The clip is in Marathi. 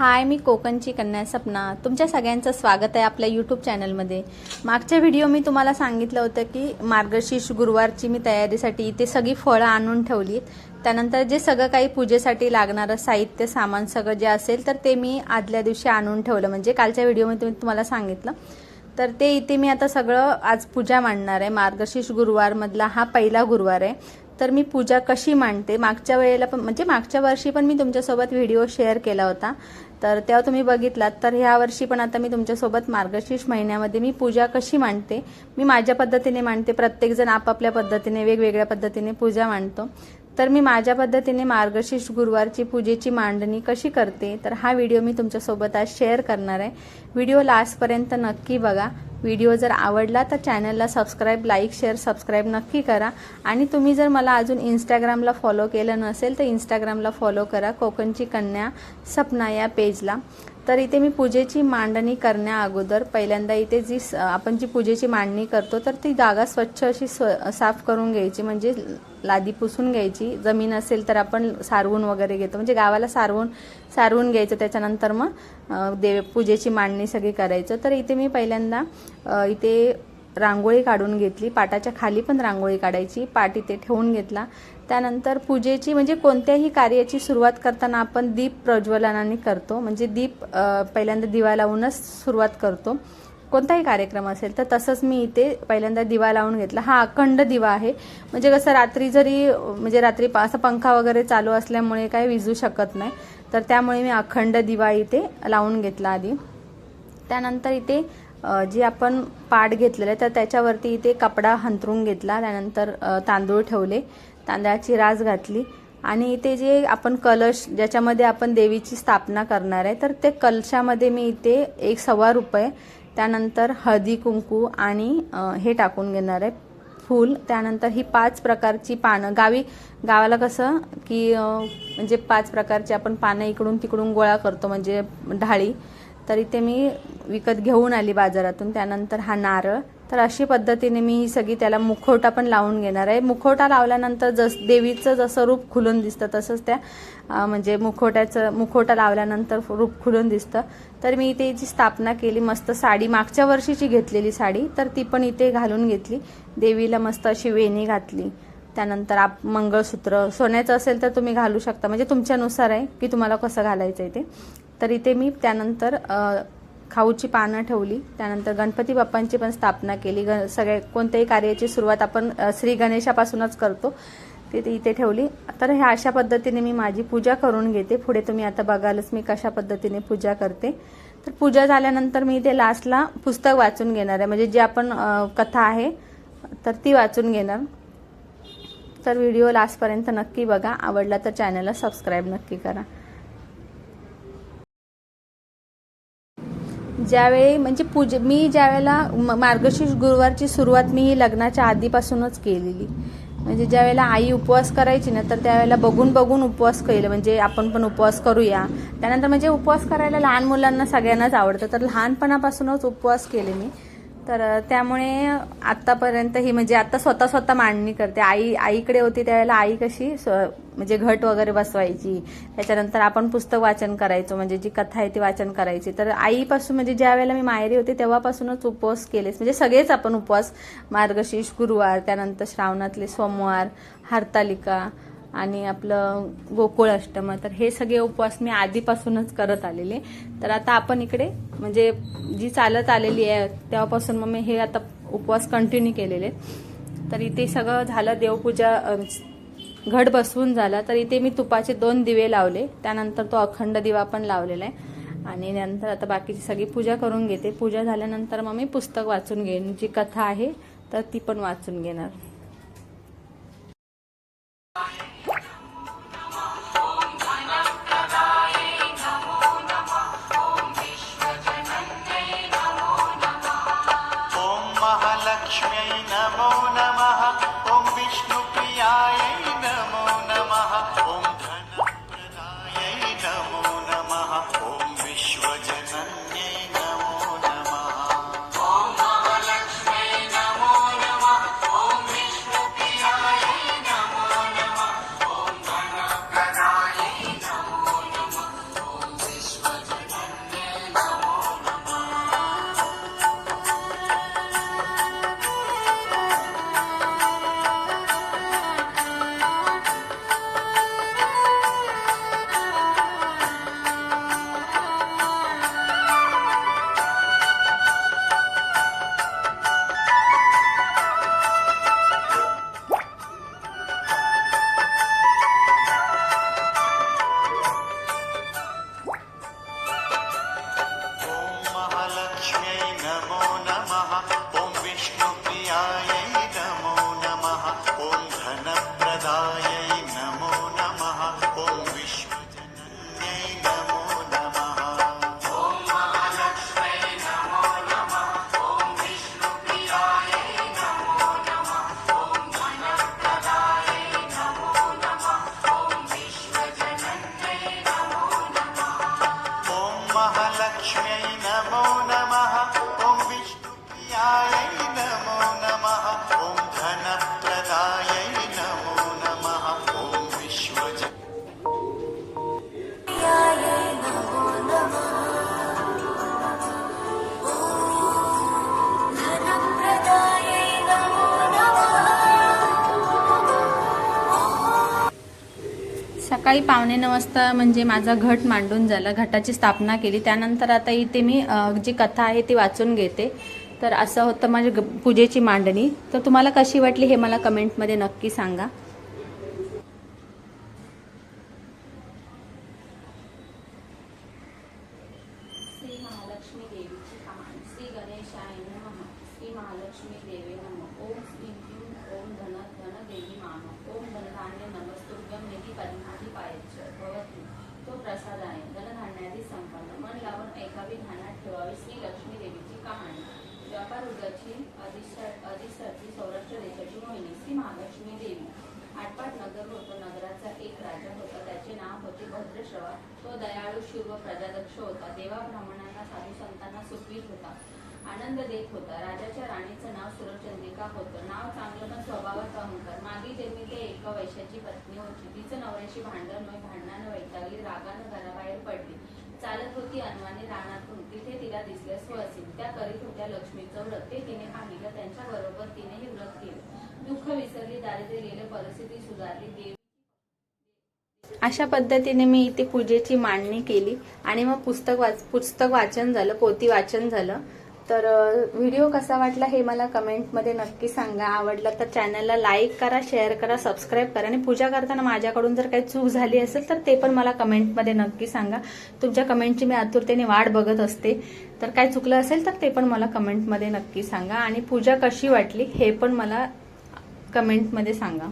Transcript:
हाय मी कोकणची कन्या सपना. तुमच्या सगळ्यांचं स्वागत आहे आपल्या यूट्यूब चॅनलमध्ये मागच्या व्हिडिओ मी तुम्हाला सांगितलं होतं की मार्गशीर्ष गुरुवारची मी तयारीसाठी इथे सगळी फळं आणून ठेवली त्यानंतर जे सगळं काही पूजेसाठी लागणारं साहित्य सामान सगळं जे असेल तर ते मी आदल्या दिवशी आणून ठेवलं. म्हणजे कालच्या व्हिडिओमध्ये मी तुम्हाला सांगितलं. तर ते इथे मी आता सगळं आज पूजा मांडणार आहे. मार्गशीर्ष गुरुवारमधला हा पहिला गुरुवार आहे. तर मी पूजा कशी मांडते? मागच्या वेळेला पण म्हणजे मागच्या वर्षी पण मी तुमच्यासोबत व्हिडिओ शेअर केला होता. तर तेव्हा तुम्ही बघितलात. तर ह्या वर्षी पण आता मी तुमच्यासोबत मार्गशीर्ष महिन्यामध्ये मी पूजा कशी मांडते मी माझ्या पद्धतीने मांडते. प्रत्येकजण आपापल्या पद्धतीने वेगवेगळ्या पद्धतीने पूजा मांडतो. तर मी माझ्या पद्धतीने मार्गशीर्ष गुरुवारची पूजेची मांडणी कशी करते तर हा व्हिडिओ मी तुमच्यासोबत आज शेअर करणार आहे. व्हिडिओ लास्टपर्यंत नक्की बघा. व्हिडिओ जर आवडला तर चॅनलला सबस्क्राईब लाईक शेअर सबस्क्राईब नक्की करा. आणि तुम्ही जर मला अजून इंस्टाग्रामला फॉलो केलं नसेल तर इंस्टाग्रामला फॉलो करा. कोकणची कन्या सपना या पेजला तर इथे मी पूजेची मांडणी करण्या अगोदर पहिल्यांदा इथे जी स- आपण जी पूजेची मांडणी करतो तर ती जागा स्वच्छ अशी स्व साफ करून घ्यायची म्हणजे लादी पुसून घ्यायची. जमीन असेल तर आपण सारवून वगैरे घेतो. म्हणजे गावाला सारवून सारवून घ्यायचं. त्याच्यानंतर मग देव पूजेची मांडणी सगळी करायचं. तर इथे मी पहिल्यांदा इथे रांगोळी काढून घेतली. पाटाच्या खाली पण रांगोळी काढायची. पाट इथे ठेवून घेतला. त्यानंतर पूजेची म्हणजे कोणत्याही कार्याची सुरुवात करताना आपण दीप प्रज्वलनाने करतो. म्हणजे दीप पहिल्यांदा दिवा लावूनच सुरुवात करतो. कोणताही कार्यक्रम असेल तर तसंच मी इथे पहिल्यांदा दिवा लावून घेतला. हा अखंड दिवा आहे. म्हणजे कसं रात्री जरी म्हणजे रात्री पा- असा पंखा वगैरे चालू असल्यामुळे काय विजू शकत नाही. तर त्यामुळे मी अखंड दिवा इथे लावून घेतला आधी. त्यानंतर इथे जी आपण पाट घेतलेलं आहे तर त्याच्यावरती इथे कपडा हंतरून घेतला त्यानंतर तांदूळ ठेवले तांदळाची रास घातली आणि इथे जे आपण कलश ज्याच्यामध्ये आपण देवीची स्थापना करणार आहे तर ते कलशामध्ये मी इथे एक सव्वा रुपये त्यानंतर हळदी कुंकू आणि हे टाकून घेणार आहे फूल. त्यानंतर ही पाच प्रकारची पानं गावी गावाला कसं की म्हणजे पाच प्रकारची आपण पानं इकडून तिकडून गोळा करतो म्हणजे ढाळी. तर इथे मी विकत घेऊन आली बाजारातून. त्यानंतर हा नारळ. तर अशी पद्धतीने मी ही सगळी त्याला मुखवटा पण लावून घेणार आहे. मुखवटा लावल्यानंतर जस देवीचं जसं रूप खुलून दिसतं तसंच त्या म्हणजे मुखवट्याचं मुखवटा लावल्यानंतर रूप खुलून दिसतं. तर मी इथे जी स्थापना केली मस्त साडी मागच्या वर्षीची घेतलेली साडी तर ती पण इथे घालून घेतली. देवीला मस्त अशी वेणी घातली. त्यानंतर आप मंगळसूत्र. सोन्याचं असेल तर तुम्ही घालू शकता. म्हणजे तुमच्यानुसार आहे की तुम्हाला कसं घालायचं आहे ते. तर इथे मी त्यानंतर खाऊची पानं ठेवली. त्यानंतर गणपती बाप्पांची पण स्थापना केली. ग सगळे कोणत्याही कार्याची सुरुवात आपण श्री गणेशापासूनच करतो. ते इथे ठेवली. तर ह्या अशा पद्धतीने मी माझी पूजा करून घेते. पुढे तुम्ही आता बघालच मी कशा पद्धतीने पूजा करते. तर पूजा झाल्यानंतर मी इथे लास्टला पुस्तक वाचून घेणार आहे. म्हणजे जी आपण कथा आहे तर ती वाचून घेणार. तर व्हिडिओ लास्टपर्यंत नक्की बघा. आवडला तर चॅनलला सबस्क्राईब नक्की करा. ज्यावेळी म्हणजे पूजे मी ज्यावेळेला म- मार्गशीर्ष गुरुवारची सुरुवात मी ही लग्नाच्या आधीपासूनच केलेली. म्हणजे ज्यावेळेला आई उपवास करायची ना तर त्यावेळेला बघून बघून उपवास केलं. म्हणजे आपण पण उपवास करूया. त्यानंतर म्हणजे उपवास करायला लहान मुलांना सगळ्यांनाच आवडतं. तर लहानपणापासूनच उपवास केले मी. तर त्यामुळे आत्तापर्यंत ही म्हणजे आता स्वतः स्वतः मांडणी करते. आई आईकडे होती त्यावेळेला आई कशी स्व- म्हणजे घट वगैरे बसवायची. त्याच्यानंतर आपण पुस्तक वाचन करायचो म्हणजे जी कथा आहे ती वाचन करायची. तर आईपासून म्हणजे ज्या वेळेला मी माहेरी होते तेव्हापासूनच उपवास केलेच. म्हणजे सगळेच आपण उपवास मार्गशीर्ष गुरुवार त्यानंतर श्रावणातले सोमवार हरतालिका आणि आपलं गोकुळ अष्टम. तर हे सगळे उपवास मी आधीपासूनच करत आलेले. तर आता आपण इकडे म्हणजे जी चालत आलेली आहे तेव्हापासून मग मी हे आता उपवास कंटिन्यू केलेले. तर इथे सगळं झालं देवपूजा घट बसवून झाला तर इथे मी तुपाचे दोन दिवे लावले. त्यानंतर तो अखंड दिवा पण लावलेला आहे. आणि नंतर आता बाकीची सगळी पूजा करून घेते. पूजा झाल्यानंतर मग मी पुस्तक वाचून घेईन. जी कथा आहे तर ती पण वाचून घेणार. सकाळी पावणे नऊ वाजता म्हणजे माझा घट मांडून झाला. घटाची स्थापना केली. त्यानंतर आता इथे मी जी कथा आहे ती वाचून घेते. तर असं होतं माझ्या ग- पूजेची मांडणी. तर तुम्हाला कशी वाटली हे मला कमेंटमध्ये नक्की सांगा श्री महालक्ष्मी देवीची कहाणी श्री गणेशाय नम. श्री महालक्ष्मी देवे नम. ओम श्री क्लीं ओम धन धन देवी मान ओम धनधान्य नमस्तुभ्यम निधी पद्माधी पायच भवती. तो प्रसाद आहे धनधान्यादी संपन्न. मन लावून ऐकावी ध्यानात ठेवावी श्री लक्ष्मी देवीची कहाणी. व्यापार उद्याची अधिष्ठाती सौराष्ट्र देशाची मोहिनी. श्री महालक्ष्मी देवी. आटपाट नगर होतं नगराचा एक राजा होता त्याचे नाव होते भद्रश्रवा तो दयाळू शिव व प्रजादक्ष होता. देवा ब्राह्मणांना साधू संतांना सुखवीत होता. आनंद देत होता. राजाच्या राणीचं नाव सुरचंद्रिका होतं. नाव चांगलं पण स्वभावात अहंकार. मागे जन्मी ते एका वैशाची पत्नी होती तिचं नवऱ्याशी भांडण होय भांडणानं वैतागली रागानं घराबाहेर पडली. चालत होती अनवाने रानातून. तिथे तिला दिसल्या असेल त्या करीत होत्या लक्ष्मीचं व्रत. ते तिने पाहिलं. त्यांच्या बरोबर तिनेही व्रत केलं. दुःख विसरली दारिद्र्य गेलं परिस्थिती सुधारली देव अशा पद्धतीने मी इथे पूजेची मांडणी केली आणि मग पुस्तक वाच पुस्तक वाचन झालं पोती वाचन झालं. तर व्हिडिओ कसा वाटला हे मला कमेंटमध्ये नक्की सांगा. आवडला तर चॅनलला लाईक करा शेअर करा सबस्क्राईब करा. आणि पूजा करताना माझ्याकडून जर काही चूक झाली असेल तर ते पण मला कमेंटमध्ये नक्की सांगा. तुमच्या कमेंटची मी आतुरतेने वाट बघत असते. तर काय चुकलं असेल तर ते पण मला कमेंटमध्ये नक्की सांगा. आणि पूजा कशी वाटली हे पण मला कमेंटमध्ये सांगा.